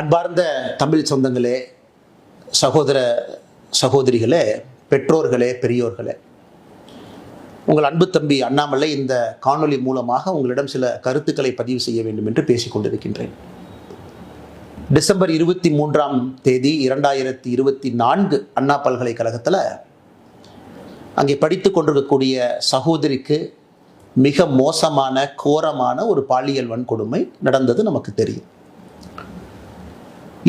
அன்பார்ந்த தமிழ் சொந்தங்களே சகோதர சகோதரிகளே பெற்றோர்களே பெரியோர்களே. உங்கள் அன்பு தம்பி அண்ணாமலை இந்த காணொலி மூலமாக உங்களிடம் சில கருத்துக்களை பதிவு செய்ய வேண்டும் என்று பேசிக்கொண்டிருக்கின்றேன் டிசம்பர் இருபத்தி மூன்றாம் தேதி இரண்டாயிரத்தி இருபத்தி நான்கு அண்ணா பல்கலைக்கழகத்தில் அங்கே படித்து கொண்டிருக்கக்கூடிய சகோதரிக்கு மிக மோசமான கோரமான ஒரு பாலியல் வன்கொடுமை நடந்தது நமக்கு தெரியும்.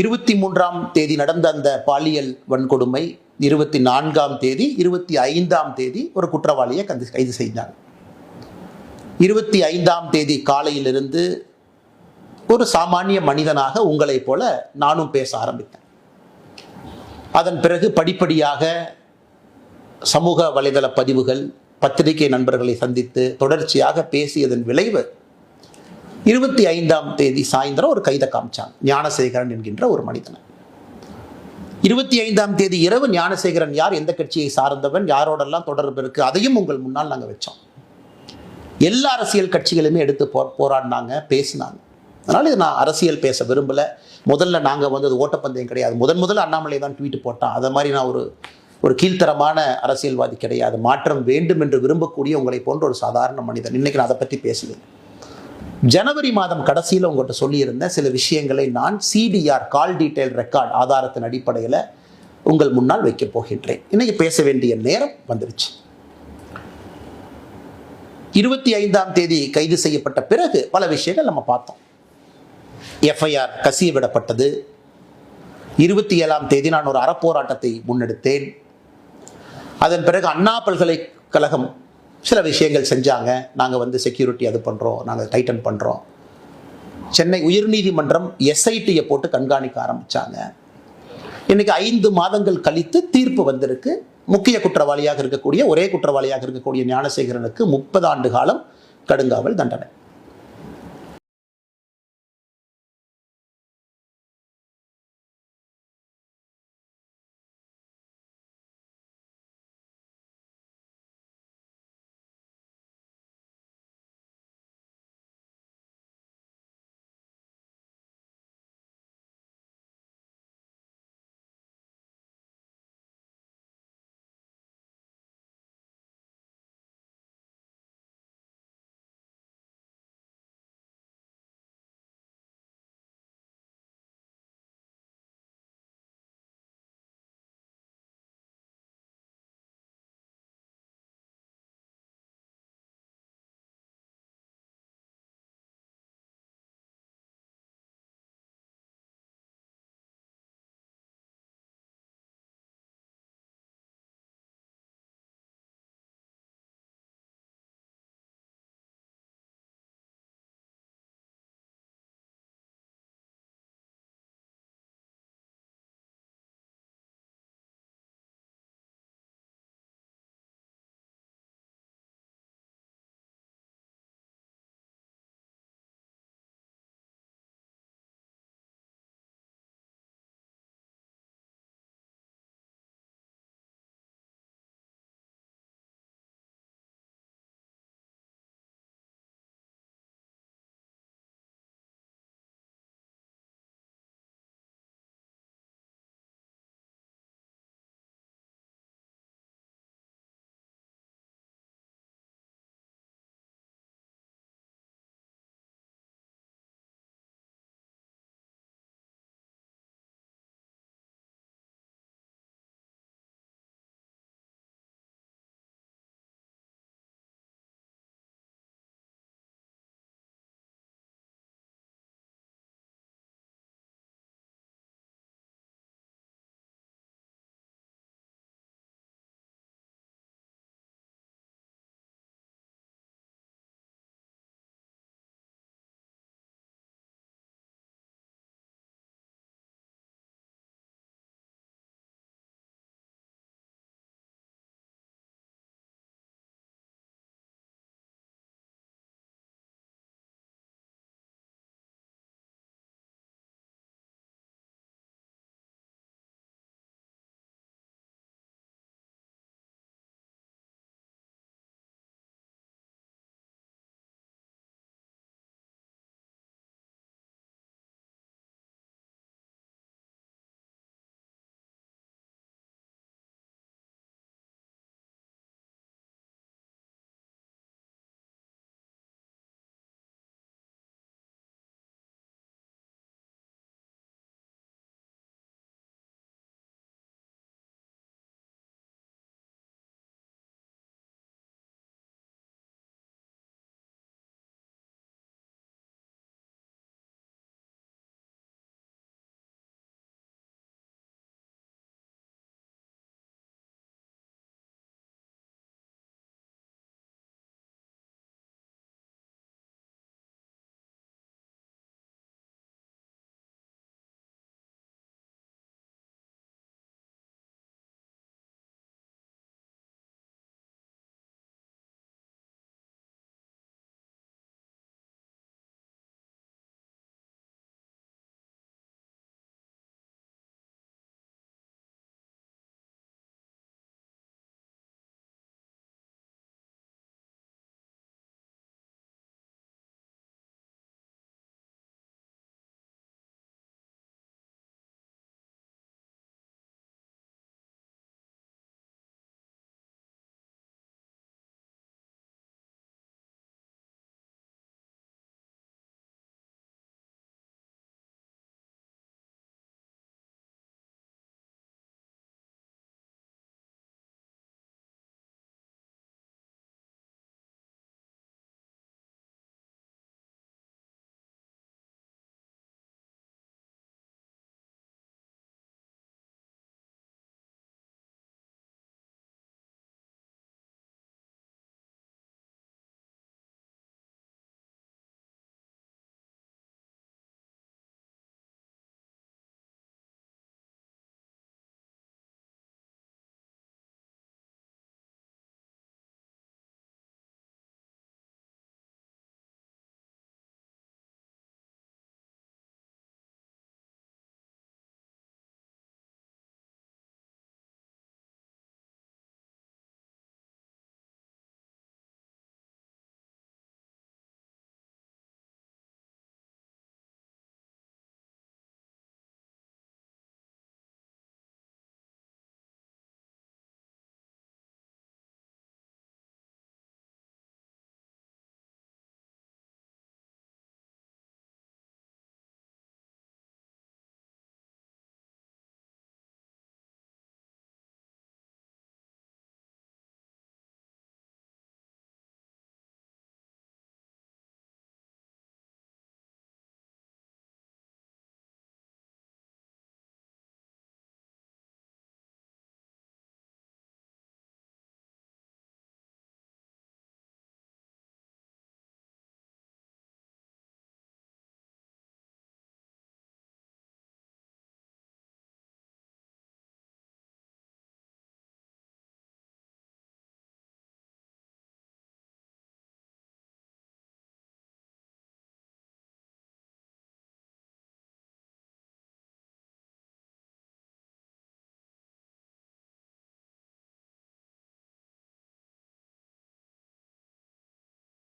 இருபத்தி மூன்றாம் தேதி நடந்த அந்த பாலியல் வன்கொடுமை இருபத்தி நான்காம் தேதி இருபத்தி ஐந்தாம் தேதி ஒரு குற்றவாளியை கந்து கைது செய்தார். இருபத்தி ஐந்தாம் தேதி காலையிலிருந்து ஒரு சாமானிய மனிதனாக உங்களைப் போல நானும் பேச ஆரம்பித்தேன். அதன் பிறகு படிப்படியாக சமூக வலைதள பதிவுகள் பத்திரிகை நண்பர்களை சந்தித்து தொடர்ச்சியாக பேசியதன் விளைவு இருபத்தி ஐந்தாம் தேதி சாயந்தரம் ஒரு கைதை காமிச்சாங்க. ஞானசேகரன் என்கின்ற ஒரு மனிதனை. இருபத்தி ஐந்தாம் தேதி இரவு ஞானசேகரன் யார்? எந்த கட்சியை சார்ந்தவன்? யாரோடெல்லாம் தொடர்பு இருக்கு? அதையும் உங்கள் முன்னால் நாங்கள் வச்சோம். எல்லா அரசியல் கட்சிகளுமே எடுத்து போ போராடினாங்க பேசினாங்க. அதனால் இது நான் அரசியல் பேச விரும்பலை. முதல்ல நாங்கள் வந்து அது ஓட்டப்பந்தயம் கிடையாது. முதன் முதல்ல அண்ணாமலை தான் ட்வீட் போட்டான். அதை மாதிரி நான் ஒரு ஒரு கீழ்த்தரமான அரசியல்வாதி கிடையாது. மாற்றம் வேண்டும் என்று விரும்பக்கூடிய உங்களை போன்ற ஒரு சாதாரண மனிதன். இன்னைக்கு நான் அதை பற்றி பேசுகிறேன் ஜனவரி மாதம் கடைசியில் உங்கள்கிட்ட சொல்லியிருந்த சில விஷயங்களை நான் சிடிஆர் கால் டீட்டெயில் ரெக்கார்ட் ஆதாரத்தின் அடிப்படையில் உங்கள் முன்னால் வைக்கப் போகின்றேன். இன்னைக்கு பேச வேண்டிய நேரம் வந்துருச்சு. இருபத்தி ஐந்தாம் தேதி கைது செய்யப்பட்ட பிறகு பல விஷயங்கள் நம்ம பார்த்தோம். எஃப்ஐஆர் கசிய விடப்பட்டது இருபத்தி ஏழாம் தேதி நான் ஒரு அறப்போராட்டத்தை முன்னெடுத்தேன். அதன் பிறகு அண்ணா பல்கலைக்கழகம் சில விஷயங்கள் செஞ்சாங்க. நாங்கள் வந்து செக்யூரிட்டி அது பண்ணுறோம் நாங்கள் டைட்டன் பண்ணுறோம் சென்னை உயர்நீதிமன்றம் எஸ்ஐடியை போட்டு கண்காணிக்க ஆரம்பித்தாங்க இன்றைக்கி ஐந்து மாதங்கள் கழித்து தீர்ப்பு வந்திருக்கு. முக்கிய குற்றவாளியாக இருக்கக்கூடிய ஒரே குற்றவாளியாக இருக்கக்கூடிய ஞானசேகரனுக்கு முப்பது ஆண்டு காலம் கடுங்காவல் தண்டனை.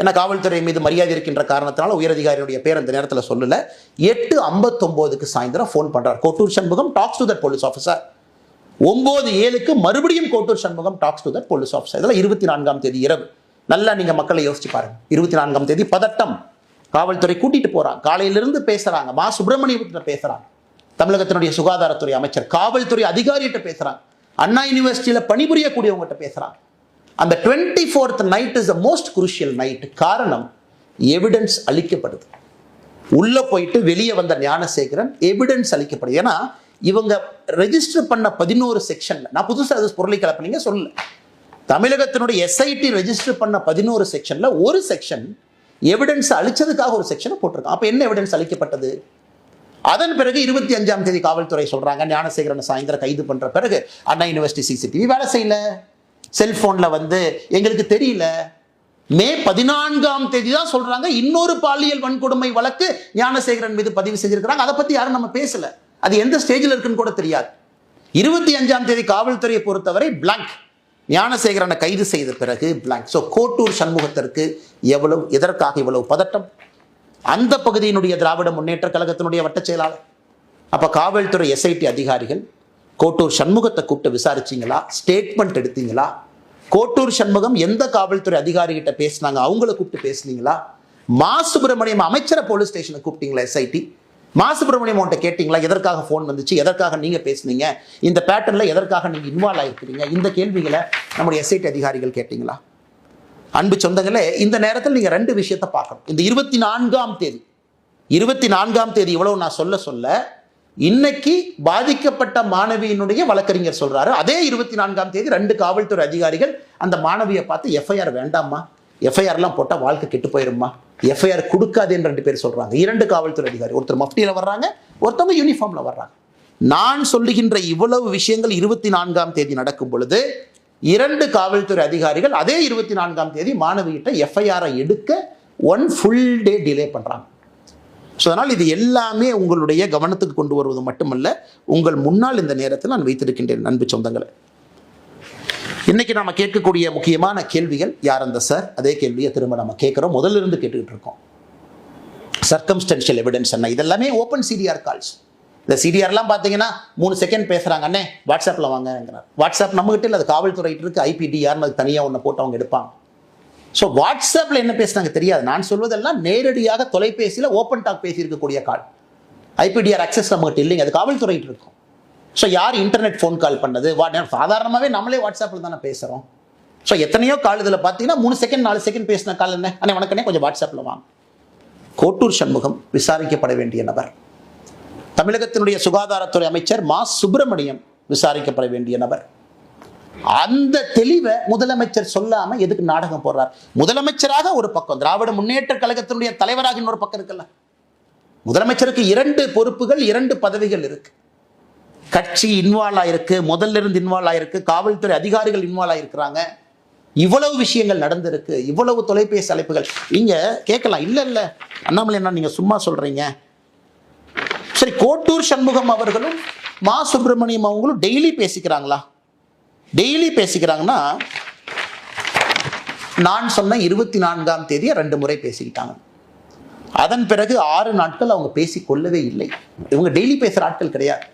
என்ன காவல்துறை மீது மரியாதை இருக்கின்ற காரணத்தினால உயரதிகாரியுடைய பேர் அந்த நேரத்தில் சொல்லல. எட்டு ஐம்பத்தொம்போதுக்கு சாயந்தரம் ஃபோன் பண்றார். Kottur Shanmugam talks to that police officer ஒன்பது ஏழுக்கு மறுபடியும் Kottur Shanmugam talks to that police officer இதெல்லாம் இருபத்தி நான்காம் தேதி இரவு. நல்லா நீங்க மக்களை யோசிச்சு பாருங்க. இருபத்தி நான்காம் தேதி பதட்டம். காவல்துறை கூட்டிட்டு போறாங்க. காலையிலிருந்து பேசுறாங்க. மா. சுப்பிரமணியத்தில் பேசுறாங்க. தமிழகத்தினுடைய சுகாதாரத்துறை அமைச்சர் காவல்துறை அதிகாரிகிட்ட பேசுறாங்க. அண்ணா யூனிவர்சிட்டியில பணிபுரியக்கூடியவங்ககிட்ட பேசுறாங்க. அந்த twenty fourth night is the most crucial night காரணம் எவிடன்ஸ் அளிக்கப்படுது. உள்ள போயிட்டு வெளியே வந்த ஞானசேகரன் எவிடன்ஸ் அளிக்கப்படுது. ஏன்னா இவங்க ரெஜிஸ்டர் பண்ண பதினோரு செக்ஷன்ல நான் புதுசாக அது பொருளை கலப்பினீங்க சொல்லல. தமிழகத்தினுடைய எஸ்ஐடி ரெஜிஸ்டர் பண்ண பதினோரு செக்ஷன்ல ஒரு செக்ஷன் எவிடன்ஸ் அளிச்சதுக்காக ஒரு செக்ஷனை போட்டிருக்கோம் அப்ப என்ன எவிடன்ஸ் அளிக்கப்பட்டது? அதன் பிறகு இருபத்தி அஞ்சாம் தேதி காவல்துறை சொல்றாங்க ஞானசேகரனை சாயந்தரம் கைது பண்ற பிறகு அண்ணா யூனிவர்சிட்டி சிசிடிவி வேலை செய்யல. செல்போன்ல வந்து எங்களுக்கு தெரியல. மே பதினான்காம் தேதி தான் சொல்றாங்க இன்னொரு பாலியல் வன்கொடுமை வழக்கு ஞானசேகரன் மீது பதிவு செஞ்சிருக்கிறாங்க அதை பத்தி யாரும் நம்ம பேசல. அது எந்த ஸ்டேஜில் இருக்குன்னு கூட தெரியாது. இருபத்தி அஞ்சாம் தேதி காவல்துறையை பொறுத்தவரை பிளாங்க் ஞானசேகரனை கைது செய்த பிறகு பிளாங்க் ஸோ கோட்டூர் சண்முகத்திற்கு எவ்வளவு எதற்காக இவ்வளவு பதட்டம்? அந்த பகுதியினுடைய திராவிட முன்னேற்ற கழகத்தினுடைய வட்டச் செயலாளர். அப்போ காவல்துறை எஸ்ஐடி அதிகாரிகள் கோட்டூர் சண்முகத்தை கூப்பிட்டு விசாரிச்சீங்களா? ஸ்டேட்மெண்ட் எடுத்தீங்களா? கோட்டூர் சண்முகம் எந்த காவல்துறை அதிகாரிகிட்ட பேசினாங்க? அவங்கள கூப்பிட்டு பேசுனீங்களா? மா சுப்பிரமணியம் அமைச்சரை போலீஸ் ஸ்டேஷனை கூப்பிட்டீங்களா எஸ்ஐடி மா சுப்பிரமணியம் அவன்கிட்ட கேட்டிங்களா? எதற்காக ஃபோன் வந்துச்சு? எதற்காக நீங்கள் பேசுனீங்க? இந்த பேட்டர்னில் எதற்காக நீங்கள் இன்வால்வ் ஆகிருக்கிறீங்க இந்த கேள்விகளை நம்முடைய எஸ்ஐடி அதிகாரிகள் கேட்டிங்களா? அன்பு சொந்தங்களே இந்த நேரத்தில் நீங்கள் ரெண்டு விஷயத்தை பார்க்கணும். இந்த இருபத்தி நான்காம் தேதி இருபத்தி நான்காம் தேதி இவ்வளவு நான் சொல்ல சொல்ல இன்னைக்கு பாதிக்கப்பட்ட மாணவியினுடைய வழக்கறிஞர் சொல்றாரு. அதே இருபத்தி நான்காம் தேதி ரெண்டு காவல்துறை அதிகாரிகள் அந்த மாணவியை பார்த்து எஃப்ஐஆர் வேண்டாமா எஃப்ஐஆர்லாம் போட்டால் வாழ்க்கை கெட்டு போயிருமா எஃப்ஐஆர் கொடுக்காதேன்னு ரெண்டு பேர் சொல்றாங்க. இரண்டு காவல்துறை அதிகாரி ஒருத்தர் மஃப்டியில் வர்றாங்க ஒருத்தவங்க யூனிஃபார்ம்ல வர்றாங்க. நான் சொல்லுகின்ற இவ்வளவு விஷயங்கள் இருபத்தி நான்காம் தேதி நடக்கும் பொழுது இரண்டு காவல்துறை அதிகாரிகள் அதே இருபத்தி நான்காம் தேதி மாணவியிட்ட எஃப்ஐஆரை எடுக்க ஒன் ஃபுல் டே டிலே பண்ணுறாங்க ஸோ அதனால் இது எல்லாமே உங்களுடைய கவனத்துக்கு கொண்டு வருவது மட்டுமல்ல உங்கள் முன்னால் இந்த நேரத்தில் நான் வைத்திருக்கின்றேன் அன்பு சொந்தங்களை. இன்னைக்கு நம்ம கேட்கக்கூடிய முக்கியமான கேள்விகள் யார் அந்த சார்? அதே கேள்வியை திரும்ப நம்ம கேட்குறோம். முதல்ல இருந்து கேட்டுக்கிட்டு இருக்கோம். சர்க்கம்ஸ்டன்ஷியல் எவிடன்ஸ் என்ன? இதெல்லாமே ஓப்பன் சிடிஆர் கால்ஸ் இந்த சிடிஆர்லாம் பார்த்தீங்கன்னா மூணு செகண்ட் பேசுகிறாங்க அண்ணே வாட்ஸ்அப்பில் வாங்கிறார் வாட்ஸ்அப் நம்மகிட்ட இல்லை அது காவல்துறை இருக்கு யாருன்னு அது தனியாக ஒன்று போட்டு அவங்க எடுப்பாங்க. ஸோ வாட்ஸ்அப்பில் என்ன பேசுனாங்க தெரியாது. நான் சொல்வதெல்லாம் நேரடியாக தொலைபேசியில் ஓப்பன் டாக் பேசியிருக்கக்கூடிய கால். ஐபிடிஆர் அக்சஸ் நம்மகிட்ட இல்லைங்க. அது காவல்துறையிட்டு இருக்கும். ஸோ யார் இன்டர்நெட் ஃபோன் கால் பண்ணது? வா சாதாரணமாகவே நம்மளே வாட்ஸ்அப்பில் தானே பேசுகிறோம் ஸோ எத்தனையோ கால் இதில் பார்த்தீங்கன்னா மூணு செகண்ட் நாலு செகண்ட் பேசின கால் என்ன? அண்ணே வணக்கண்ணே கொஞ்சம் வாட்ஸ்அப்பில் வாங்க. கோட்டூர் சண்முகம் விசாரிக்கப்பட வேண்டிய நபர். தமிழகத்தினுடைய சுகாதாரத்துறை அமைச்சர் மா. சுப்பிரமணியம் விசாரிக்கப்பட வேண்டிய நபர். அந்த தெளிவை முதலமைச்சர் சொல்லாம எதுக்கு நாடகம் போடுறார்? முதலமைச்சராக ஒரு பக்கம் திராவிட முன்னேற்ற கழகத்தினுடைய தலைவராக இன்னொரு பக்கம் இருக்குல்ல. முதலமைச்சருக்கு இரண்டு பொறுப்புகள் இரண்டு பதவிகள் இருக்கு. கட்சி இன்வால்வ் ஆயிருக்கு முதல்ல இருந்து இன்வால்வ் ஆயிருக்கு காவல்துறை அதிகாரிகள் இன்வால்வ் ஆயிருக்கிறாங்க. இவ்வளவு விஷயங்கள் நடந்திருக்கு இவ்வளவு தொலைபேசி அழைப்புகள். நீங்க கேட்கலாம் இல்ல இல்ல. அண்ணாமலை என்ன நீங்க சும்மா சொல்றீங்க. சரி கோட்டூர் சண்முகம் அவர்களும் மா சுப்பிரமணியம் அவங்களும் டெய்லி பேசிக்கிறாங்களா? டெய்லி பேசிக்கிறாங்கன்னா நான் சொன்ன இருபத்தி நான்காம் தேதியை ரெண்டு முறை பேசிக்கிட்டாங்க. அதன் பிறகு ஆறு நாட்கள் அவங்க பேசி கொள்ளவே இல்லை. இவங்க டெய்லி பேசுகிற ஆட்கள் கிடையாது.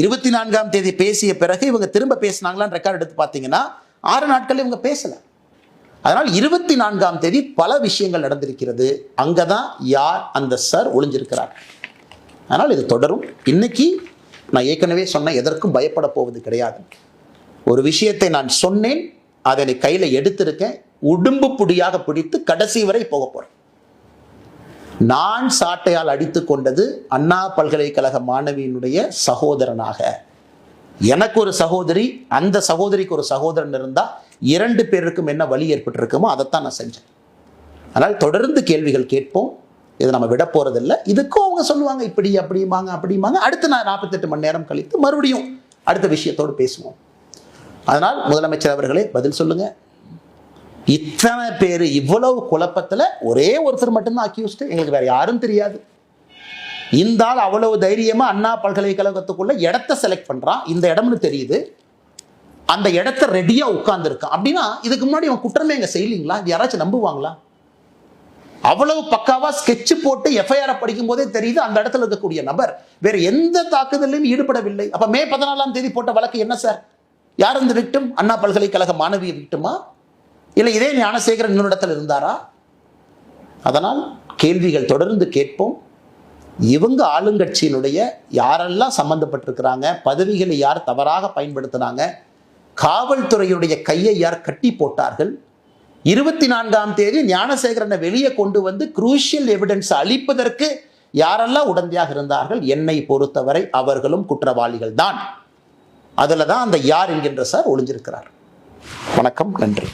இருபத்தி நான்காம் தேதி பேசிய பிறகு இவங்க திரும்ப பேசினாங்களான்னு ரெக்கார்ட் எடுத்து பார்த்தீங்கன்னா ஆறு நாட்கள் இவங்க பேசலை. அதனால் இருபத்தி நான்காம் தேதி பல விஷயங்கள் நடந்திருக்கிறது. அங்கே தான் யார் அந்த சார் ஒளிஞ்சிருக்கிறார். அதனால் இது தொடரும். இன்னைக்கு நான் ஏற்கனவே சொன்ன எதற்கும் பயப்பட போவது கிடையாது. ஒரு விஷயத்தை நான் சொன்னேன் அதனை கையில் எடுத்திருக்கேன் உடும்பு புடியாக பிடித்து கடைசி வரை போக போகிறேன் நான் சாட்டையால் அடித்து கொண்டது அண்ணா பல்கலைக்கழக மாணவியினுடைய சகோதரனாக. எனக்கு ஒரு சகோதரி அந்த சகோதரிக்கு ஒரு சகோதரன் இருந்தால் இரண்டு பேருக்கும் என்ன வழி ஏற்பட்டிருக்குமோ அதைத்தான் நான் செஞ்சேன். அதனால் தொடர்ந்து கேள்விகள் கேட்போம் இதை நம்ம விட போகிறதில்ல இதுக்கும் அவங்க சொல்லுவாங்க இப்படி அப்படிம்பாங்க அப்படிம்பாங்க. அடுத்து நான் நாற்பத்தெட்டு மணி நேரம் கழித்து மறுபடியும் அடுத்த விஷயத்தோடு பேசுவோம். அதனால் முதலமைச்சர் அவர்களே பதில் சொல்லுங்க. இத்தனை பேர் இவ்வளவு குழப்பத்தில் ஒரே ஒருத்தர் மட்டும்தான் அக்யூஸ்டு எங்களுக்கு வேற யாரும் தெரியாது. இந்த ஆள் அவ்வளவு தைரியமா அண்ணா பல்கலைக்கழகத்துக்குள்ள இடத்த செலக்ட் பண்றான் இந்த இடம்னு தெரியுது. அந்த இடத்த ரெடியா உட்கார்ந்துருக்கான் அப்படின்னா இதுக்கு முன்னாடி அவன் குற்றமே எங்க செய்யலீங்களா? இது யாராச்சும் நம்புவாங்களா? அவ்வளவு பக்காவா ஸ்கெட்ச் போட்டு எஃப்ஐஆர் படிக்கும் போதே தெரியுது அந்த இடத்துல இருக்கக்கூடிய நபர். வேற எந்த தாக்குதலையும் ஈடுபடவில்லை. அப்ப மே பதினாலாம் தேதி போட்ட வழக்கு என்ன சார்? யார் இந்த விக்டும் அண்ணா பல்கலைக்கழக மாணவியை விட்டுமா இல்லை இதே ஞானசேகரன் இன்னொரு இருந்தாரா? அதனால் கேள்விகள் தொடர்ந்து கேட்போம். இவங்க ஆளுங்கட்சியினுடைய யாரெல்லாம் சம்பந்தப்பட்டிருக்கிறாங்க? பதவிகளை யார் தவறாக பயன்படுத்தினாங்க? காவல்துறையுடைய கையை யார் கட்டி போட்டார்கள்? இருபத்தி நான்காம் தேதி ஞானசேகரனை வெளியே கொண்டு வந்து குரூஷியல் எவிடன்ஸ் அளிப்பதற்கு யாரெல்லாம் உடந்தையாக இருந்தார்கள்? என்னை பொறுத்தவரை அவர்களும் குற்றவாளிகள் தான் அதில் தான் அந்த யார் என்கின்ற சார் ஒளிஞ்சிருக்கிறார். வணக்கம் நன்றி.